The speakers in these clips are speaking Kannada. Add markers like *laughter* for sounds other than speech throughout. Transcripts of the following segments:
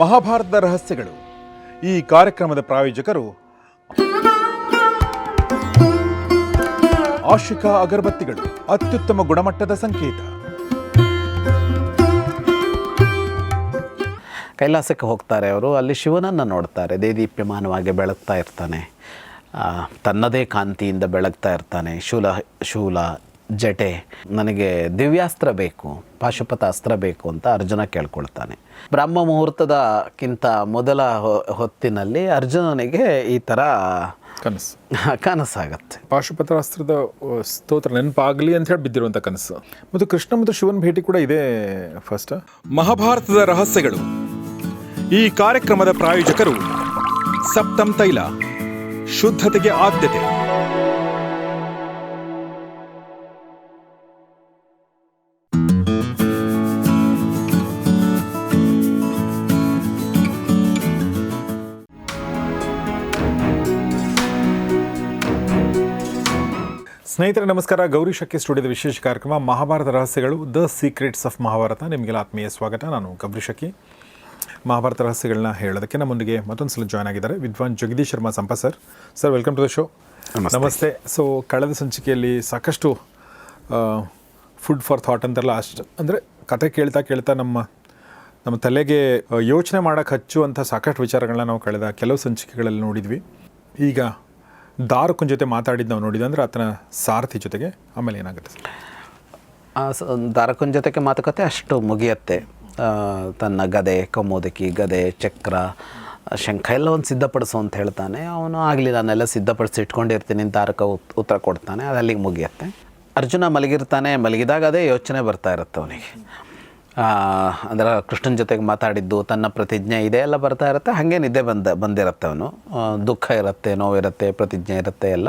ಮಹಾಭಾರತದ ರಹಸ್ಯಗಳು. ಈ ಕಾರ್ಯಕ್ರಮದ ಪ್ರಾಯೋಜಕರು ಆಶಿಕಾ ಅಗರಬತ್ತಿಗಳು, ಅತ್ಯುತ್ತಮ ಗುಣಮಟ್ಟದ ಸಂಕೇತ. ಕೈಲಾಸಕ್ಕೆ ಹೋಗ್ತಾರೆ ಅವರು, ಅಲ್ಲಿ ಶಿವನನ್ನು ನೋಡ್ತಾರೆ, ದೇದೀಪ್ಯಮಾನವಾಗಿ ಬೆಳಗ್ತಾ ಇರ್ತಾನೆ. ತನ್ನದೇ ಕಾಂತಿಯಿಂದ ಬೆಳಗ್ತಾ ಇರ್ತಾನೆ, ಶೂಲ ಶೂಲ ಜಟೆ ನನಗೆ ದಿವ್ಯಾಸ್ತ್ರ ಬೇಕು ಪಾಶುಪತ ಅಸ್ತ್ರ ಬೇಕು ಅಂತ ಅರ್ಜುನ ಕೇಳ್ಕೊಳ್ತಾನೆ. ಬ್ರಹ್ಮ ಮುಹೂರ್ತದಕ್ಕಿಂತ ಮೊದಲ ಹೊ- ಹೊತ್ತಿನಲ್ಲಿ ಅರ್ಜುನನಿಗೆ ಈ ಥರ ಕನಸು. ಕನಸಾಗತ್ತೆ. ಪಾಶುಪತ ಅಸ್ತ್ರದ ಸ್ತೋತ್ರ ನೆನಪಾಗಲಿ ಅಂತ ಹೇಳಿ ಬಿದ್ದಿರುವಂಥ ಕನಸು. ಮತ್ತು ಕೃಷ್ಣ ಮತ್ತು ಶಿವನ್ ಭೇಟಿ ಕೂಡ ಇದೆ ಫಸ್ಟ್? ಮಹಾಭಾರತದ ರಹಸ್ಯಗಳು. ಈ ಕಾರ್ಯಕ್ರಮದ ಪ್ರಾಯೋಜಕರು ಸಪ್ತಂ ತೈಲ ಶುದ್ಧತೆಗೆ ಆದ್ಯತೆ. ಸ್ನೇಹಿತರೆ ನಮಸ್ಕಾರ. ಗೌರಿ ಶಕ್ಕಿ ಸ್ಟುಡಿಯೋದ ವಿಶೇಷ ಕಾರ್ಯಕ್ರಮ ಮಹಾಭಾರತ ರಹಸ್ಯಗಳು ದ ಸೀಕ್ರೆಟ್ಸ್ ಆಫ್ ಮಹಾಭಾರತ ನಿಮಗೆಲ್ಲ ಆತ್ಮೀಯ ಸ್ವಾಗತ. ನಾನು ಗೌರಿ ಶಕ್ಕಿ ಮಹಾಭಾರತ ರಹಸ್ಯಗಳನ್ನ ಹೇಳೋದಕ್ಕೆ ನಮ್ಮೊಂದಿಗೆ ಮತ್ತೊಂದು ಸಲ ಜಾಯ್ನ್ ಆಗಿದ್ದಾರೆ ವಿದ್ವಾನ್ Jagadish Sharma ಸಂಪ sir. Sir welcome to the show ನಮಸ್ತೆ. ಸೊ ಕಳೆದ ಸಂಚಿಕೆಯಲ್ಲಿ ಸಾಕಷ್ಟು ಫುಡ್ ಫಾರ್ ಥಾಟ್ ಅಂತಾರಲ್ಲ ಅಷ್ಟು ಅಂದರೆ ಕತೆ ಕೇಳ್ತಾ ಕೇಳ್ತಾ ನಮ್ಮ ನಮ್ಮ ತಲೆಗೆ ಯೋಚನೆ ಮಾಡೋಕ್ಕೆ ಹಚ್ಚುವಂಥ ಸಾಕಷ್ಟು ವಿಚಾರಗಳನ್ನ ನಾವು ಕಳೆದ ಕೆಲವು ಸಂಚಿಕೆಗಳಲ್ಲಿ ನೋಡಿದ್ವಿ. ಈಗ ದಾರುಕನ ಜೊತೆ ಮಾತಾಡಿದ್ದು ನಾವು ನೋಡಿದ್ದು ಅಂದರೆ ಆತನ ಸಾರಥಿ ಜೊತೆಗೆ ಆಮೇಲೆ ಏನಾಗುತ್ತೆ ಸರ್? ದಾರಕನ ಜೊತೆಗೆ ಮಾತುಕತೆ ಅಷ್ಟು ಮುಗಿಯತ್ತೆ. ತನ್ನ ಗದೆ, ಕಮೋದಕಿ, ಗದೆ, ಚಕ್ರ, ಶಂಖ ಎಲ್ಲ ಒಂದು ಸಿದ್ಧಪಡಿಸು ಅಂತ ಹೇಳ್ತಾನೆ. ಅವನು ಆಗಲಿ ನಾನೆಲ್ಲ ಸಿದ್ಧಪಡಿಸಿ ಇಟ್ಕೊಂಡಿರ್ತೀನಿ ದಾರಕ ಉತ್ತರ ಕೊಡ್ತಾನೆ. ಅದು ಅಲ್ಲಿಗೆ ಮುಗಿಯತ್ತೆ. ಅರ್ಜುನ ಮಲಗಿರ್ತಾನೆ. ಮಲಗಿದಾಗ ಅದೇ ಯೋಚನೆ ಬರ್ತಾ ಇರುತ್ತೆ ಅವನಿಗೆ. ಅಂದರೆ ಕೃಷ್ಣನ ಜೊತೆಗೆ ಮಾತಾಡಿದ್ದು ತನ್ನ ಪ್ರತಿಜ್ಞೆ ಇದೆ ಎಲ್ಲ ಬರ್ತಾ ಇರುತ್ತೆ. ಹಾಗೆ ನಿದ್ದೆ ಬಂದ ಬಂದಿರುತ್ತೆ ಅವನು. ದುಃಖ ಇರುತ್ತೆ ನೋವಿರುತ್ತೆ ಪ್ರತಿಜ್ಞೆ ಇರುತ್ತೆ ಎಲ್ಲ.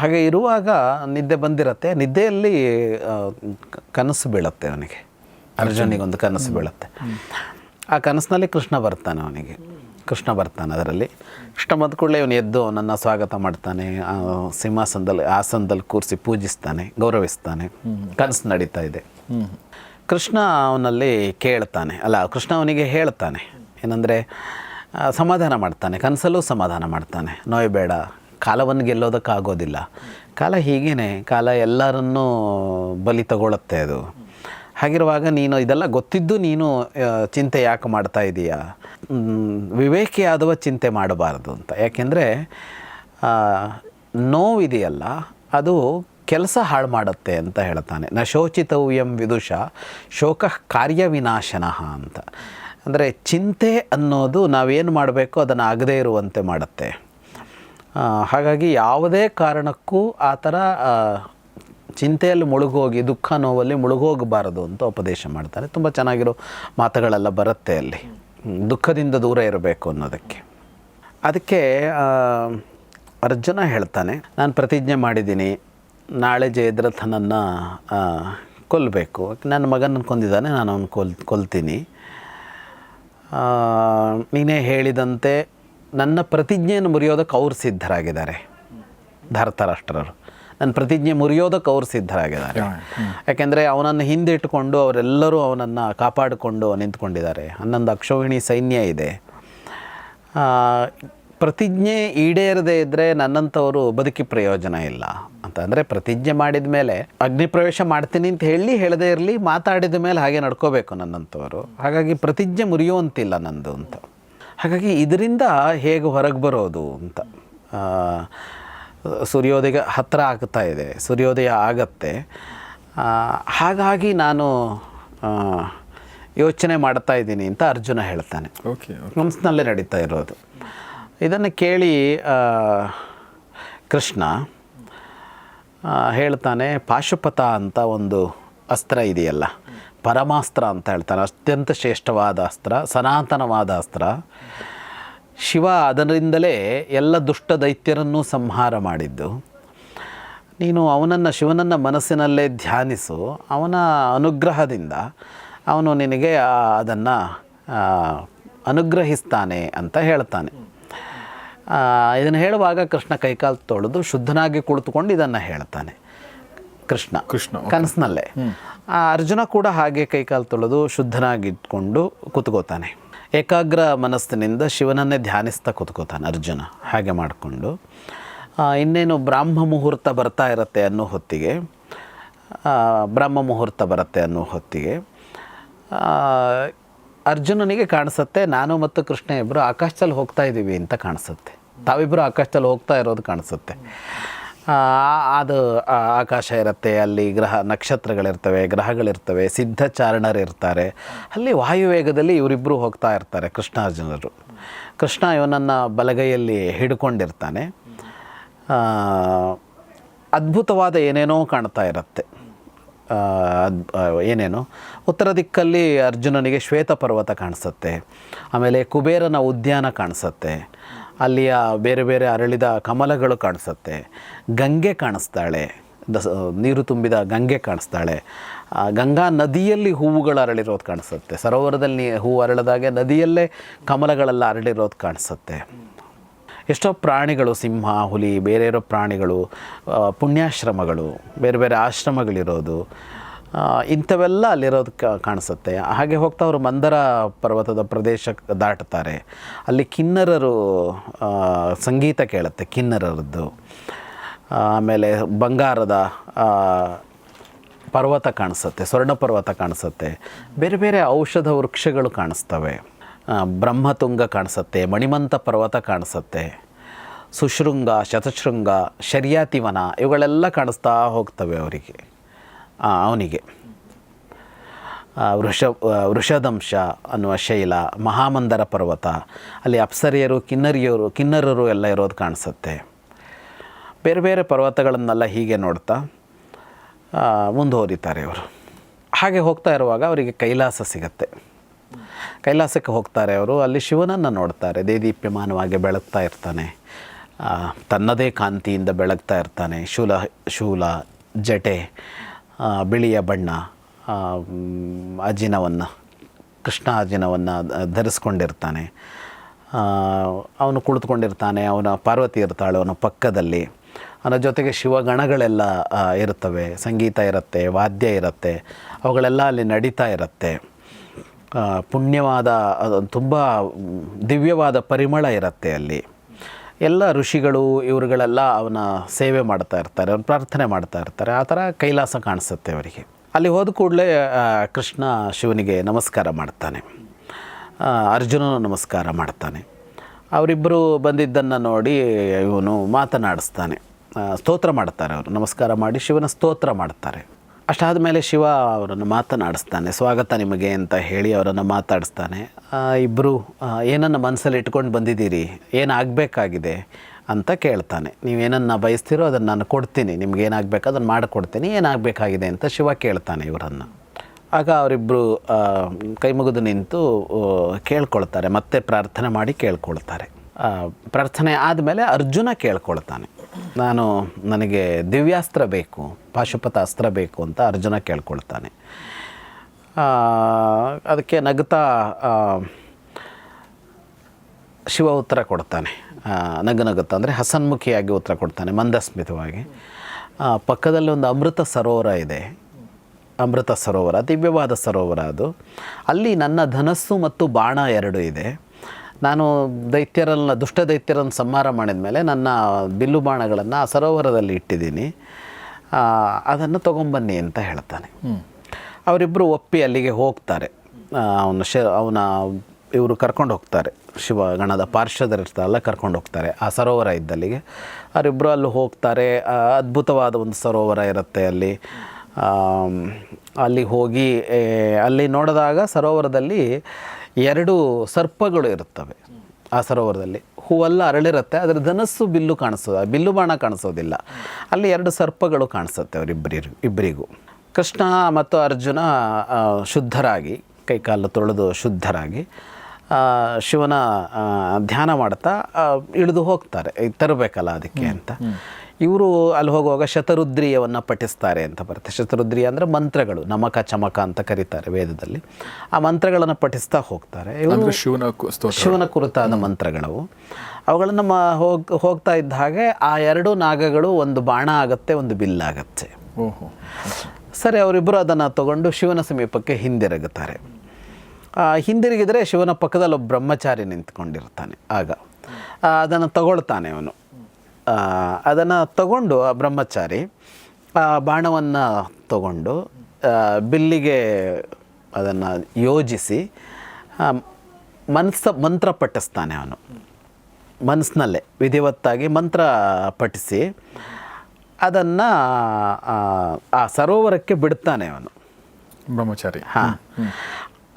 ಹಾಗೆ ಇರುವಾಗ ನಿದ್ದೆ ಬಂದಿರತ್ತೆ. ನಿದ್ದೆಯಲ್ಲಿ ಕನಸು ಬೀಳುತ್ತೆ ಅವನಿಗೆ. ಅರ್ಜುನಿಗೊಂದು ಕನಸು ಬೀಳುತ್ತೆ. ಆ ಕನಸಿನಲ್ಲಿ ಕೃಷ್ಣ ಬರ್ತಾನೆ ಅವನಿಗೆ. ಕೃಷ್ಣ ಬರ್ತಾನೆ ಅದರಲ್ಲಿ. ಕೃಷ್ಣ ಬಂದ ಕೂಡಲೇ ಇವನು ಎದ್ದು ನನ್ನ ಸ್ವಾಗತ ಮಾಡ್ತಾನೆ. ಸಿಂಹಾಸನದಲ್ಲಿ ಆಸನದಲ್ಲಿ ಕೂರಿಸಿ ಪೂಜಿಸ್ತಾನೆ ಗೌರವಿಸ್ತಾನೆ. ಕನಸು ನಡೀತಾ ಇದೆ. ಕೃಷ್ಣ ಅವನಲ್ಲಿ ಕೇಳ್ತಾನೆ. ಅಲ್ಲ, ಕೃಷ್ಣ ಅವನಿಗೆ ಹೇಳ್ತಾನೆ. ಏನಂದರೆ ಸಮಾಧಾನ ಮಾಡ್ತಾನೆ, ಕನಸಲ್ಲೂ ಸಮಾಧಾನ ಮಾಡ್ತಾನೆ. ನೋಯಬೇಡ ಕಾಲವನ್ನು ಗೆಲ್ಲೋದಕ್ಕಾಗೋದಿಲ್ಲ. ಕಾಲ ಹೀಗೇನೆ, ಕಾಲ ಎಲ್ಲರನ್ನೂ ಬಲಿ ತಗೊಳುತ್ತೆ ಅದು. ಹಾಗಿರುವಾಗ ನೀನು ಇದೆಲ್ಲ ಗೊತ್ತಿದ್ದು ನೀನು ಚಿಂತೆ ಯಾಕೆ ಮಾಡ್ತಾ ಇದೀಯಾ? ವಿವೇಕಿ ವಿವೇಕಿಯಾದವ ಚಿಂತೆ ಮಾಡಬಾರ್ದು ಅಂತ. ಯಾಕೆಂದರೆ ನೋವಿದೆಯಲ್ಲ, ಅದು ಕೆಲಸ ಹಾಳು ಮಾಡುತ್ತೆ ಅಂತ ಹೇಳ್ತಾನೆ. ನ ಶೋಚಿತವ್ಯಂ ವಿದುಷ, ಶೋಕ ಕಾರ್ಯವಿನಾಶನಃ ಅಂತ. ಅಂದರೆ ಚಿಂತೆ ಅನ್ನೋದು ನಾವೇನು ಮಾಡಬೇಕು ಅದನ್ನು ಆಗದೇ ಇರುವಂತೆ ಮಾಡುತ್ತೆ. ಹಾಗಾಗಿ ಯಾವುದೇ ಕಾರಣಕ್ಕೂ ಆ ಥರ ಚಿಂತೆಯಲ್ಲಿ ಮುಳುಗೋಗಿ, ದುಃಖ ನೋವಲ್ಲಿ ಮುಳುಗೋಗಬಾರದು ಅಂತ ಉಪದೇಶ ಮಾಡ್ತಾರೆ. ತುಂಬ ಚೆನ್ನಾಗಿರೋ ಮಾತುಗಳೆಲ್ಲ ಬರುತ್ತೆ ಅಲ್ಲಿ. ದುಃಖದಿಂದ ದೂರ ಇರಬೇಕು ಅನ್ನೋದಕ್ಕೆ. ಅದಕ್ಕೆ ಅರ್ಜುನ ಹೇಳ್ತಾನೆ, ನಾನು ಪ್ರತಿಜ್ಞೆ ಮಾಡಿದ್ದೀನಿ. ನಾಳೆ ಜಯದ್ರಥನನ್ನು ಕೊಲ್ಲಬೇಕು ನನ್ನ ಮಗನನ್ನು ಕೊಂದಿದ್ದಾನೆ ನಾನು ಅವನು ಕೊಲ್ ಕೊಲ್ತೀನಿ. ನೀನೇ ಹೇಳಿದಂತೆ ನನ್ನ ಪ್ರತಿಜ್ಞೆಯನ್ನು ಮುರಿಯೋದಕ್ಕೆ ಅವ್ರು ಸಿದ್ಧರಾಗಿದ್ದಾರೆ. ಧರ್ತರಾಷ್ಟ್ರರು. ನನ್ನ ಪ್ರತಿಜ್ಞೆ ಮುರಿಯೋದಕ್ಕೆ ಅವ್ರು ಸಿದ್ಧರಾಗಿದ್ದಾರೆ. ಯಾಕೆಂದರೆ ಅವನನ್ನು ಹಿಂದೆ ಇಟ್ಟುಕೊಂಡು ಅವರೆಲ್ಲರೂ ಅವನನ್ನು ಕಾಪಾಡಿಕೊಂಡು ನಿಂತ್ಕೊಂಡಿದ್ದಾರೆ. ಹನ್ನೊಂದು ಅಕ್ಷೋಹಿಣಿ ಸೈನ್ಯ ಇದೆ. ಪ್ರತಿಜ್ಞೆ ಈಡೇರದೇ ಇದ್ದರೆ ನನ್ನಂಥವರು ಬದುಕಿ ಪ್ರಯೋಜನ ಇಲ್ಲ. ಅಂತ. ಅಂದರೆ ಪ್ರತಿಜ್ಞೆ ಮಾಡಿದ ಮೇಲೆ ಅಗ್ನಿ ಪ್ರವೇಶ ಮಾಡ್ತೀನಿ ಅಂತ ಹೇಳಿ ಹೇಳದೇ ಇರಲಿ ಮಾತಾಡಿದ ಮೇಲೆ ಹಾಗೆ ನಡ್ಕೋಬೇಕು ನನ್ನಂಥವರು ಹಾಗಾಗಿ ಪ್ರತಿಜ್ಞೆ ಮುರಿಯುವಂತಿಲ್ಲ ನಂದು ಅಂತ. ಹಾಗಾಗಿ ಇದರಿಂದ ಹೇಗೆ ಹೊರಗೆ ಬರೋದು ಅಂತ. ಸೂರ್ಯೋದಯ ಹತ್ತಿರ ಆಗ್ತಾ ಇದೆ ಸೂರ್ಯೋದಯ ಆಗತ್ತೆ. ಹಾಗಾಗಿ ನಾನು ಯೋಚನೆ ಮಾಡ್ತಾ ಇದ್ದೀನಿ ಅಂತ ಅರ್ಜುನ ಹೇಳ್ತಾನೆ. ಓಕೆ ಮನಸ್ಸಿನಲ್ಲೇ ನಡೀತಾ ಇರೋದು. ಇದನ್ನು ಕೇಳಿ ಕೃಷ್ಣ ಹೇಳ್ತಾನೆ, ಪಾಶುಪತ ಅಂತ ಒಂದು ಅಸ್ತ್ರ ಇದೆಯಲ್ಲ, ಪರಮಾಸ್ತ್ರ ಅಂತ ಹೇಳ್ತಾನೆ, ಅತ್ಯಂತ ಶ್ರೇಷ್ಠವಾದ ಅಸ್ತ್ರ, ಸನಾತನವಾದ ಅಸ್ತ್ರ. ಶಿವ ಅದರಿಂದಲೇ ಎಲ್ಲ ದುಷ್ಟ ದೈತ್ಯರನ್ನೂ ಸಂಹಾರ ಮಾಡಿದ್ದು. ನೀನು ಅವನನ್ನು, ಶಿವನನ್ನು ಮನಸ್ಸಿನಲ್ಲೇ ಧ್ಯಾನಿಸು, ಅವನ ಅನುಗ್ರಹದಿಂದ ಅವನು ನಿನಗೆ ಅದನ್ನು ಅನುಗ್ರಹಿಸ್ತಾನೆ ಅಂತ ಹೇಳ್ತಾನೆ. ಇದನ್ನು ಹೇಳುವಾಗ ಕೃಷ್ಣ ಕೈಕಾಲು ತೊಳೆದು ಶುದ್ಧನಾಗಿ ಕುಳಿತುಕೊಂಡು ಇದನ್ನು ಹೇಳ್ತಾನೆ. ಕೃಷ್ಣ. ಕೃಷ್ಣ, ಕನಸಿನಲ್ಲೇ. ಆ ಅರ್ಜುನ ಕೂಡ ಹಾಗೆ ಕೈಕಾಲು ತೊಳೆದು ಶುದ್ಧನಾಗಿಟ್ಕೊಂಡು ಕೂತ್ಕೋತಾನೆ. ಏಕಾಗ್ರ ಮನಸ್ಸಿನಿಂದ ಶಿವನನ್ನೇ ಧ್ಯಾನಿಸ್ತಾ ಕೂತ್ಕೋತಾನೆ ಅರ್ಜುನ ಹಾಗೆ ಮಾಡಿಕೊಂಡು. ಇನ್ನೇನು ಬ್ರಾಹ್ಮ ಮುಹೂರ್ತ ಬರ್ತಾ ಇರತ್ತೆ ಅನ್ನೋ ಹೊತ್ತಿಗೆ ಬ್ರಹ್ಮ ಮುಹೂರ್ತ ಬರುತ್ತೆ ಅನ್ನೋ ಹೊತ್ತಿಗೆ ಅರ್ಜುನನಿಗೆ ಕಾಣಿಸುತ್ತೆ, ನಾನು ಮತ್ತು ಕೃಷ್ಣ ಇಬ್ಬರು ಆಕಾಶದಲ್ಲಿ ಹೋಗ್ತಾ ಇದ್ದೀವಿ ಅಂತ ಕಾಣಿಸುತ್ತೆ. ತಾವಿಬ್ಬರು ಆಕಾಶದಲ್ಲಿ ಹೋಗ್ತಾ ಇರೋದು ಕಾಣಿಸುತ್ತೆ. ಅದು ಆಕಾಶ ಇರುತ್ತೆ, ಅಲ್ಲಿ ಗ್ರಹ ನಕ್ಷತ್ರಗಳಿರ್ತವೆ, ಗ್ರಹಗಳಿರ್ತವೆ ಸಿದ್ಧಚಾರಣರು ಇರ್ತಾರೆ ಅಲ್ಲಿ ವಾಯುವೇಗದಲ್ಲಿ ಇವರಿಬ್ಬರು ಹೋಗ್ತಾ ಇರ್ತಾರೆ ಕೃಷ್ಣಾರ್ಜುನರು ಕೃಷ್ಣ ಇವನನ್ನು ಬಲಗೈಯಲ್ಲಿ ಹಿಡ್ಕೊಂಡಿರ್ತಾನೆ. ಅದ್ಭುತವಾದ ಏನೇನೋ ಕಾಣ್ತಾ ಇರುತ್ತೆ. ಏನೇನು. ಉತ್ತರ ದಿಕ್ಕಲ್ಲಿ ಅರ್ಜುನನಿಗೆ ಶ್ವೇತ ಪರ್ವತ ಕಾಣಿಸುತ್ತೆ. ಆಮೇಲೆ ಕುಬೇರನ ಉದ್ಯಾನ ಕಾಣಿಸುತ್ತೆ. ಅಲ್ಲಿಯ ಬೇರೆ ಬೇರೆ ಅರಳಿದ ಕಮಲಗಳು ಕಾಣಿಸುತ್ತೆ. ಗಂಗೆ ಕಾಣಿಸ್ತಾಳೆ. ದಸ, ನೀರು ತುಂಬಿದ ಗಂಗೆ ಕಾಣಿಸ್ತಾಳೆ. ಗಂಗಾ ನದಿಯಲ್ಲಿ ಹೂವುಗಳು ಅರಳಿರೋದು ಕಾಣಿಸುತ್ತೆ. ಸರೋವರದಲ್ಲಿ ಹೂವು ಅರಳದಾಗೆ ನದಿಯಲ್ಲೇ ಕಮಲಗಳೆಲ್ಲ ಅರಳಿರೋದು ಕಾಣಿಸುತ್ತೆ. ಎಷ್ಟೋ ಪ್ರಾಣಿಗಳು, ಸಿಂಹ, ಹುಲಿ, ಬೇರೆ ಇರೋ ಪ್ರಾಣಿಗಳು ಪುಣ್ಯಾಶ್ರಮಗಳು, ಬೇರೆ ಬೇರೆ ಆಶ್ರಮಗಳಿರೋದು ಇಂಥವೆಲ್ಲ ಅಲ್ಲಿರೋದು ಕಾಣಿಸುತ್ತೆ. ಹಾಗೆ ಹೋಗ್ತಾ ಅವರು ಮಂದರ ಪರ್ವತದ ಪ್ರದೇಶ ದಾಟ್ತಾರೆ ಅಲ್ಲಿ ಕಿನ್ನರರು ಸಂಗೀತ ಕೇಳುತ್ತೆ, ಕಿನ್ನರರದ್ದು. ಆಮೇಲೆ ಬಂಗಾರದ ಪರ್ವತ ಕಾಣಿಸುತ್ತೆ ಸ್ವರ್ಣ ಪರ್ವತ ಕಾಣಿಸುತ್ತೆ. ಬೇರೆ ಬೇರೆ ಔಷಧ ವೃಕ್ಷಗಳು ಕಾಣಿಸ್ತವೆ. ಬ್ರಹ್ಮತುಂಗ ಕಾಣಿಸುತ್ತೆ, ಮಣಿಮಂತ ಪರ್ವತ ಕಾಣಿಸುತ್ತೆ, ಸುಶೃಂಗ, ಶತಶೃಂಗ, ಶರ್ಯಾತಿವನ ಇವುಗಳೆಲ್ಲ ಕಾಣಿಸ್ತಾ ಹೋಗ್ತವೆ ಅವರಿಗೆ ಅವನಿಗೆ. ವೃಷ ವೃಷಧಂಶ ಅನ್ನುವ ಶೈಲ, ಮಹಾಮಂದರ ಪರ್ವತ, ಅಲ್ಲಿ ಅಪ್ಸರಿಯರು, ಕಿನ್ನರಿಯರು, ಕಿನ್ನರರು ಎಲ್ಲ ಇರೋದು ಕಾಣಿಸುತ್ತೆ. ಬೇರೆ ಬೇರೆ ಪರ್ವತಗಳನ್ನೆಲ್ಲ ಹೀಗೆ ನೋಡ್ತಾ ಮುಂದುವರಿತಾರೆ ಅವರು ಹಾಗೆ ಹೋಗ್ತಾ ಇರುವಾಗ ಅವರಿಗೆ ಕೈಲಾಸ ಸಿಗತ್ತೆ. ಕೈಲಾಸಕ್ಕೆ ಹೋಗ್ತಾರೆ ಅವರು. ಅಲ್ಲಿ ಶಿವನನ್ನು ನೋಡ್ತಾರೆ. ದೇದೀಪ್ಯಮಾನವಾಗಿ ಬೆಳಗ್ತಾ ಇರ್ತಾನೆ. ತನ್ನದೇ ಕಾಂತಿಯಿಂದ ಬೆಳಗ್ತಾ ಇರ್ತಾನೆ. ಶೂಲ ಶೂಲ, ಜಟೆ ಬಿಳಿಯ ಬಣ್ಣ ಅಜಿನವನ್ನು, ಕೃಷ್ಣ ಅಜಿನವನ್ನು ಧರಿಸ್ಕೊಂಡಿರ್ತಾನೆ. ಅವನು ಕುಳಿತುಕೊಂಡಿರ್ತಾನೆ. ಅವನ ಪಾರ್ವತಿ ಇರ್ತಾಳೆ ಅವನ ಪಕ್ಕದಲ್ಲಿ. ಅವನ ಜೊತೆಗೆ ಶಿವಗಣಗಳೆಲ್ಲ ಇರುತ್ತವೆ. ಸಂಗೀತ ಇರುತ್ತೆ, ವಾದ್ಯ ಇರುತ್ತೆ. ಅವುಗಳೆಲ್ಲ ಅಲ್ಲಿ ನಡೀತಾ ಇರುತ್ತೆ. ಪುಣ್ಯವಾದ ತುಂಬ ದಿವ್ಯವಾದ ಪರಿಮಳ ಇರುತ್ತೆ ಅಲ್ಲಿ. ಎಲ್ಲ ಋಷಿಗಳು ಇವರುಗಳೆಲ್ಲ ಅವನ ಸೇವೆ ಮಾಡ್ತಾ ಇರ್ತಾರೆ, ಅವ್ನ ಪ್ರಾರ್ಥನೆ ಮಾಡ್ತಾ ಇರ್ತಾರೆ. ಆ ಥರ ಕೈಲಾಸ ಕಾಣಿಸುತ್ತೆ ಅವರಿಗೆ. ಅಲ್ಲಿ ಹೋದ ಕೂಡಲೇ ಕೃಷ್ಣ ಶಿವನಿಗೆ ನಮಸ್ಕಾರ ಮಾಡ್ತಾನೆ. ಅರ್ಜುನನು ನಮಸ್ಕಾರ ಮಾಡ್ತಾನೆ. ಅವರಿಬ್ಬರು ಬಂದಿದ್ದನ್ನು ನೋಡಿ ಇವನು ಮಾತನಾಡಿಸ್ತಾನೆ. ಸ್ತೋತ್ರ ಮಾಡ್ತಾರೆ ಅವರು. ನಮಸ್ಕಾರ ಮಾಡಿ ಶಿವನ ಸ್ತೋತ್ರ ಮಾಡ್ತಾರೆ. ಅಷ್ಟಾದ ಮೇಲೆ ಶಿವ ಅವರನ್ನು ಮಾತನಾಡಿಸ್ತಾನೆ. ಸ್ವಾಗತ ನಿಮಗೆ ಅಂತ ಹೇಳಿ ಅವರನ್ನು ಮಾತಾಡಿಸ್ತಾನೆ. ಇಬ್ಬರು ಏನನ್ನು ಮನಸ್ಸಲ್ಲಿ ಇಟ್ಕೊಂಡು ಬಂದಿದ್ದೀರಿ? ಏನಾಗಬೇಕಾಗಿದೆ ಅಂತ ಕೇಳ್ತಾನೆ. ನೀವೇನನ್ನು ಬಯಸ್ತೀರೋ ಅದನ್ನು ನಾನು ಕೊಡ್ತೀನಿ. ನಿಮ್ಗೆ ಏನಾಗಬೇಕು ಅದನ್ನು ಮಾಡಿಕೊಡ್ತೀನಿ. ಏನಾಗಬೇಕಾಗಿದೆ ಅಂತ ಶಿವ ಕೇಳ್ತಾನೆ ಇವರನ್ನು. ಆಗ ಅವರಿಬ್ಬರು ಕೈ ಮುಗಿದು ನಿಂತು ಕೇಳ್ಕೊಳ್ತಾರೆ. ಮತ್ತೆ ಪ್ರಾರ್ಥನೆ ಮಾಡಿ ಕೇಳ್ಕೊಳ್ತಾರೆ. ಪ್ರಾರ್ಥನೆ ಆದಮೇಲೆ ಅರ್ಜುನ ಕೇಳ್ಕೊಳ್ತಾನೆ. ನಾನು ನನಗೆ ದಿವ್ಯಾಸ್ತ್ರ ಬೇಕು ಪಾಶುಪತ ಅಸ್ತ್ರ ಬೇಕು ಅಂತ ಅರ್ಜುನ ಕೇಳ್ಕೊಳ್ತಾನೆ. ಅದಕ್ಕೆ ನಗ್ತಾ ಆ, ಶಿವ ಉತ್ತರ ಕೊಡ್ತಾನೆ. ನಗು ನಗುತ್ತಾ ಅಂದರೆ ಹಸನ್ಮುಖಿಯಾಗಿ ಉತ್ತರ ಕೊಡ್ತಾನೆ ಮಂದಸ್ಮಿತವಾಗಿ. ಪಕ್ಕದಲ್ಲಿ ಒಂದು ಅಮೃತ ಸರೋವರ ಇದೆ. ಅಮೃತ ಸರೋವರ ದಿವ್ಯವಾದ ಸರೋವರ ಅದು. ಅಲ್ಲಿ ನನ್ನ ಧನಸ್ಸು ಮತ್ತು ಬಾಣ ಎರಡು ಇದೆ. ನಾನು ದೈತ್ಯರನ್ನ ದುಷ್ಟ ದೈತ್ಯರನ್ನು ಸಂಹಾರ ಮಾಡಿದ ಮೇಲೆ ನನ್ನ ಬಿಲ್ಲು ಬಾಣಗಳನ್ನು ಆ ಸರೋವರದಲ್ಲಿ ಇಟ್ಟಿದ್ದೀನಿ. ಅದನ್ನು ತೊಗೊಂಬನ್ನಿ ಅಂತ ಹೇಳ್ತಾನೆ. ಅವರಿಬ್ಬರು ಒಪ್ಪಿ ಅಲ್ಲಿಗೆ ಹೋಗ್ತಾರೆ. ಅವನ ಶ ಅವನ ಇವರು ಕರ್ಕೊಂಡು ಹೋಗ್ತಾರೆ. ಶಿವಗಣದ ಪಾರ್ಶ್ವದರು ಇರ್ತಾರಲ್ಲ ಕರ್ಕೊಂಡು ಹೋಗ್ತಾರೆ ಆ ಸರೋವರ ಇದ್ದಲ್ಲಿಗೆ. ಅವರಿಬ್ಬರು ಅಲ್ಲಿ ಹೋಗ್ತಾರೆ. ಅದ್ಭುತವಾದ ಒಂದು ಸರೋವರ ಇರುತ್ತೆ ಅಲ್ಲಿ. ಅಲ್ಲಿ ಹೋಗಿ ಅಲ್ಲಿ ನೋಡಿದಾಗ ಸರೋವರದಲ್ಲಿ ಎರಡು ಸರ್ಪಗಳು ಇರುತ್ತವೆ ಆ ಸರೋವರದಲ್ಲಿ. ಹೂವೆಲ್ಲ ಅರಳಿರುತ್ತೆ ಅದರ ಧನಸ್ಸು ಬಿಲ್ಲು ಕಾಣಿಸೋದು ಬಿಲ್ಲು ಬಾಣ ಕಾಣಿಸೋದಿಲ್ಲ. ಅಲ್ಲಿ ಎರಡು ಸರ್ಪಗಳು ಕಾಣಿಸುತ್ತೆ ಅವರಿಬ್ಬರಿಗೂ ಇಬ್ಬರಿಗೂ. ಕೃಷ್ಣ ಮತ್ತು ಅರ್ಜುನ ಶುದ್ಧರಾಗಿ, ಕೈಕಾಲು ತೊಳೆದು ಶುದ್ಧರಾಗಿ ಶಿವನ ಧ್ಯಾನ ಮಾಡ್ತಾ ಇಳಿದು ಹೋಗ್ತಾರೆ. ತರಬೇಕಲ್ಲ ಅದಕ್ಕೆ ಅಂತ. ಇವರು ಅಲ್ಲಿ ಹೋಗುವಾಗ ಶತರುದ್ರಿಯವನ್ನು ಪಠಿಸ್ತಾರೆ ಅಂತ ಬರುತ್ತೆ. ಶತರುದ್ರಿಯ ಅಂದರೆ ಮಂತ್ರಗಳು ನಮಕ ಚಮಕ ಅಂತ ಕರೀತಾರೆ ವೇದದಲ್ಲಿ. ಆ ಮಂತ್ರಗಳನ್ನು ಪಠಿಸ್ತಾ ಹೋಗ್ತಾರೆ. ಇವರು ಶಿವನ ಶಿವನ ಕುರಿತಾದ ಮಂತ್ರಗಳವು ಅವುಗಳನ್ನು ಮ ಹೋಗ್ ಹೋಗ್ತಾ ಇದ್ದ ಹಾಗೆ ಆ ಎರಡು ನಾಗಗಳು ಒಂದು ಬಾಣ ಆಗುತ್ತೆ ಒಂದು ಬಿಲ್ಲಾಗತ್ತೆ ಸರಿ ಅವರಿಬ್ಬರು ಅದನ್ನು ತಗೊಂಡು ಶಿವನ ಸಮೀಪಕ್ಕೆ ಹಿಂದಿರುಗುತ್ತಾರೆ. ಹಿಂದಿರುಗಿದರೆ ಶಿವನ ಪಕ್ಕದಲ್ಲಿ ಒಬ್ಬ ಬ್ರಹ್ಮಚಾರಿ ನಿಂತ್ಕೊಂಡಿರ್ತಾನೆ. ಆಗ ಅದನ್ನು ತಗೊಳ್ತಾನೆ ಅವನು. ಅದನ್ನು ತಗೊಂಡು ಆ ಬ್ರಹ್ಮಚಾರಿ ಆ ಬಾಣವನ್ನು ತಗೊಂಡು ಬಿಲ್ಲಿಗೆ ಅದನ್ನು ಯೋಜಿಸಿ ಮನಸ್ಸ ಮಂತ್ರ ಪಠಿಸ್ತಾನೆ ಅವನು. ಮನಸ್ಸಿನಲ್ಲೇ ವಿಧಿವತ್ತಾಗಿ ಮಂತ್ರ ಪಠಿಸಿ ಅದನ್ನು ಆ ಸರೋವರಕ್ಕೆ ಬಿಡ್ತಾನೆ ಅವನು. ಬ್ರಹ್ಮಚಾರಿ. ಹಾಂ.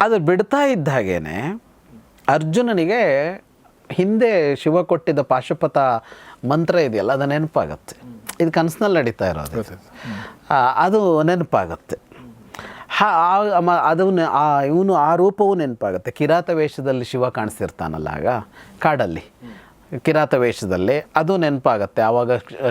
ಅದು ಬಿಡ್ತಾ ಇದ್ದ ಹಾಗೇನೆ ಅರ್ಜುನನಿಗೆ ಹಿಂದೆ ಶಿವ ಕೊಟ್ಟಿದ್ದ ಪಾಶುಪತ ಮಂತ್ರ ಇದೆಯಲ್ಲ ಅದು ನೆನಪಾಗತ್ತೆ. ಇದು ಕನಸಿನಲ್ಲಿ ನಡೀತಾ ಇರೋದು ಅದು ನೆನಪಾಗತ್ತೆ. ಹಾ ಆ- ಮ- ಅದು ಆ ಇವನು ಆ ರೂಪವು ನೆನಪಾಗುತ್ತೆ. ಕಿರಾತ ವೇಷದಲ್ಲಿ ಶಿವ ಕಾಣಿಸ್ತಿರ್ತಾನಲ್ಲ ಆಗ ಕಾಡಲ್ಲಿ. ಕಿರಾತ ವೇಷದಲ್ಲಿ ಅದು ನೆನಪಾಗತ್ತೆ. ಆವಾಗ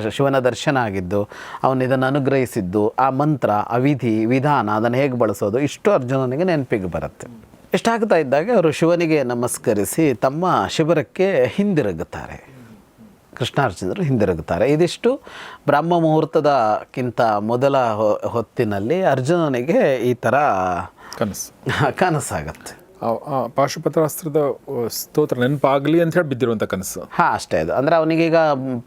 ಶಿವನ ದರ್ಶನ ಆಗಿದ್ದು ಅವನು ಇದನ್ನು ಅನುಗ್ರಹಿಸಿದ್ದು ಆ ಮಂತ್ರ ಆ ವಿಧಿ ವಿಧಾನ ಅದನ್ನು ಹೇಗೆ ಬಳಸೋದು ಇಷ್ಟು ಅರ್ಜುನನಿಗೆ ನೆನಪಿಗೆ ಬರುತ್ತೆ. ಇಷ್ಟಾಗ್ತಾ ಇದ್ದಾಗ ಅವರು ಶಿವನಿಗೆ ನಮಸ್ಕರಿಸಿ ತಮ್ಮ ಶಿಬಿರಕ್ಕೆ ಹಿಂದಿರುಗುತ್ತಾರೆ. ಕೃಷ್ಣಾರ್ಜುನರು ಹಿಂದಿರುಗುತ್ತಾರೆ. ಇದಿಷ್ಟು ಬ್ರಹ್ಮ ಮುಹೂರ್ತದಕ್ಕಿಂತ ಮೊದಲ ಹೊತ್ತಿನಲ್ಲಿ ಅರ್ಜುನನಿಗೆ ಈ ಥರ ಕನಸು. *laughs* ಕನಸಾಗತ್ತೆ. ಆ ಪಾಶುಪತಾಸ್ತ್ರದ ಸ್ತೋತ್ರ ನೆನಪಾಗಲಿ ಅಂತ ಹೇಳಿ ಬಿದ್ದಿರುವಂತ ಕನಸು. ಹಾ ಅಷ್ಟೇ ಅದು. ಅಂದ್ರೆ ಅವನಿಗೀಗ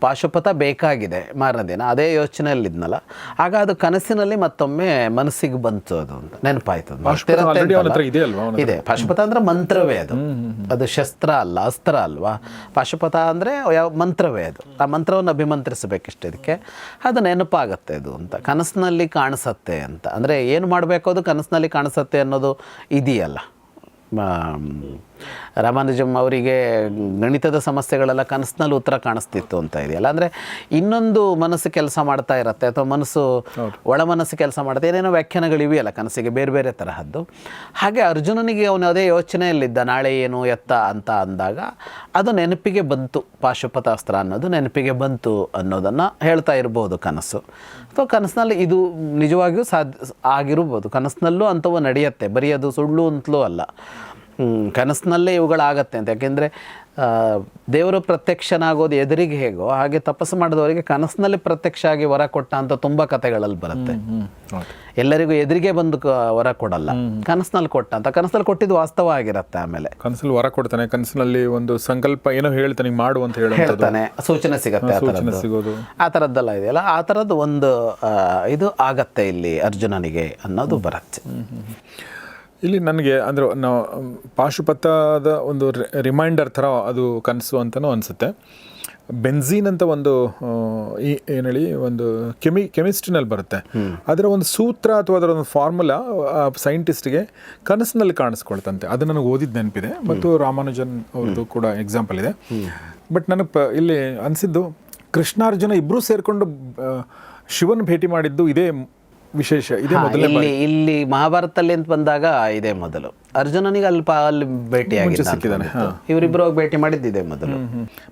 ಪಾಶುಪತ ಬೇಕಾಗಿದೆ ಮಾರನೇ ದಿನ. ಅದೇ ಯೋಚನೆಯಲ್ಲಿದ್ನಲ್ಲ. ಆಗ ಅದು ಕನಸಿನಲ್ಲಿ ಮತ್ತೊಮ್ಮೆ ಮನಸ್ಸಿಗೆ ಬಂತು ಅದು ಅಂತ. ನೆನಪಾಯ್ತು ಇದೆ ಪಾಶುಪತ ಅಂದ್ರೆ ಮಂತ್ರವೇ ಅದು. ಅದು ಶಸ್ತ್ರ ಅಲ್ಲ ಅಸ್ತ್ರ ಅಲ್ವಾ? ಪಾಶುಪತ ಅಂದ್ರೆ ಯಾವ ಮಂತ್ರವೇ ಅದು. ಆ ಮಂತ್ರವನ್ನು ಅಭಿಮಂತ್ರಿಸಬೇಕಿಷ್ಟು ಇದಕ್ಕೆ. ಅದು ನೆನಪಾಗತ್ತೆ ಅದು ಅಂತ. ಕನಸಿನಲ್ಲಿ ಕಾಣಿಸತ್ತೆ ಅಂತ. ಅಂದ್ರೆ ಏನು ಮಾಡಬೇಕು ಅದು? ಕನಸಿನಲ್ಲಿ ಕಾಣಿಸತ್ತೆ ಅನ್ನೋದು ಇದೆಯಲ್ಲ. ma, ರಾಮಾನುಜಮ್ ಅವರಿಗೆ ಗಣಿತದ ಸಮಸ್ಯೆಗಳೆಲ್ಲ ಕನಸಿನಲ್ಲಿ ಉತ್ತರ ಕಾಣಿಸ್ತಿತ್ತು ಅಂತ ಇದೆಯಲ್ಲ. ಅಂದರೆ ಇನ್ನೊಂದು ಮನಸ್ಸು ಕೆಲಸ ಮಾಡ್ತಾ ಇರತ್ತೆ ಅಥವಾ ಮನಸ್ಸು ಒಳ ಮನಸ್ಸು ಕೆಲಸ ಮಾಡುತ್ತೆ ಏನೇನೋ ವ್ಯಾಖ್ಯಾನಗಳಿವೆಯಲ್ಲ ಕನಸಿಗೆ ಬೇರೆ ಬೇರೆ ತರಹದ್ದು. ಹಾಗೆ ಅರ್ಜುನನಿಗೆ ಅವನು ಅದೇ ಯೋಚನೆಯಲ್ಲಿದ್ದ ನಾಳೆ ಏನು ಎತ್ತ ಅಂತ ಅಂದಾಗ ಅದು ನೆನಪಿಗೆ ಬಂತು ಪಾಶುಪತಾಸ್ತ್ರ ಅನ್ನೋದು ನೆನಪಿಗೆ ಬಂತು ಅನ್ನೋದನ್ನು ಹೇಳ್ತಾ ಇರ್ಬೋದು ಕನಸು. ಅಥವಾ ಕನಸಿನಲ್ಲಿ ಇದು ನಿಜವಾಗಿಯೂ ಸಾಧ್ಯ ಆಗಿರ್ಬೋದು ಕನಸಿನಲ್ಲೂ ಅಂಥವು ನಡೆಯುತ್ತೆ ಬರೀ ಅದು ಸುಳ್ಳು ಅಂತಲೂ ಅಲ್ಲ. ಕನಸಿನಲ್ಲೇ ಇವುಗಳಾಗತ್ತೆ ಅಂತ. ಯಾಕೆಂದರೆ ದೇವರು ಪ್ರತ್ಯಕ್ಷನಾಗೋದು ಎದುರಿಗೆ ಹೇಗೋ ಹಾಗೆ ತಪಸ್ಸು ಮಾಡಿದವರಿಗೆ ಕನಸಿನಲ್ಲಿ ಪ್ರತ್ಯಕ್ಷ ಆಗಿ ವರ ಕೊಟ್ಟ ಅಂತ ತುಂಬ ಕಥೆಗಳಲ್ಲಿ ಬರುತ್ತೆ. ಎಲ್ಲರಿಗೂ ಎದುರಿಗೆ ಬಂದು ವರ ಕೊಡಲ್ಲ. ಕನಸಿನಲ್ಲಿ ಕೊಟ್ಟ ಅಂತ. ಕನಸಲ್ಲಿ ಕೊಟ್ಟಿದ್ದು ವಾಸ್ತವ ಆಗಿರುತ್ತೆ ಆಮೇಲೆ. ಕನಸಲ್ಲಿ ವರ ಕೊಡ್ತಾನೆ ಕನಸಿನಲ್ಲಿ ಒಂದು ಸಂಕಲ್ಪ ಏನೋ ಹೇಳ್ತಾನೆ ಮಾಡು ಅಂತ ಹೇಳ್ತಾನೆ. ಸೂಚನೆ ಸಿಗುತ್ತೆ ಆ ಥರದ್ದೆಲ್ಲ ಇದೆಯಲ್ಲ. ಆ ಥರದ್ದು ಒಂದು ಇದು ಆಗತ್ತೆ ಇಲ್ಲಿ ಅರ್ಜುನನಿಗೆ ಅನ್ನೋದು ಬರುತ್ತೆ. ಇಲ್ಲಿ ನನಗೆ ಅಂದರೆ ನಾವು ಪಾಶುಪತದ ಒಂದು ರಿಮೈಂಡರ್ ಥರ ಅದು ಕನಸು ಅಂತಲೂ ಅನಿಸುತ್ತೆ. ಬೆನ್ಝೀನ್ ಅಂತ ಒಂದು ಈ ಏನು ಹೇಳಿ ಒಂದು ಕೆಮಿ ಕೆಮಿಸ್ಟ್ರಿನಲ್ಲಿ ಬರುತ್ತೆ. ಅದರ ಒಂದು ಸೂತ್ರ ಅಥವಾ ಅದರ ಒಂದು ಫಾರ್ಮುಲಾ ಸೈಂಟಿಸ್ಟ್ಗೆ ಕನಸಿನಲ್ಲಿ ಕಾಣಿಸ್ಕೊಳ್ತಂತೆ. ಅದು ನನಗೆ ಓದಿದ ನೆನಪಿದೆ. ಮತ್ತು ರಾಮಾನುಜನ್ ಅವ್ರದ್ದು ಕೂಡ ಎಕ್ಸಾಂಪಲ್ ಇದೆ. ಬಟ್ ನನಗೆ ಪ ಇಲ್ಲಿ ಅನಿಸಿದ್ದು ಕೃಷ್ಣಾರ್ಜುನ ಇಬ್ಬರೂ ಸೇರಿಕೊಂಡು ಶಿವನ್ ಭೇಟಿ ಮಾಡಿದ್ದು ಇದೇ ವಿಶೇಷ ಇದೇ ಮೊದಲು ಇಲ್ಲಿ ಇಲ್ಲಿ ಮಹಾಭಾರತದಲ್ಲಿ ಅಂತ ಬಂದಾಗ ಇದೇ ಮೊದಲು. ಅರ್ಜುನನಿಗೆ ಅಲ್ಪ ಅಲ್ಲಿ ಭೇಟಿ ಸಿಕ್ಕಿದ್ದಾನೆ, ಇವರಿಬ್ಬರು ಹೋಗಿ ಭೇಟಿ ಮಾಡಿದ್ದಿದೆ ಮೊದಲು.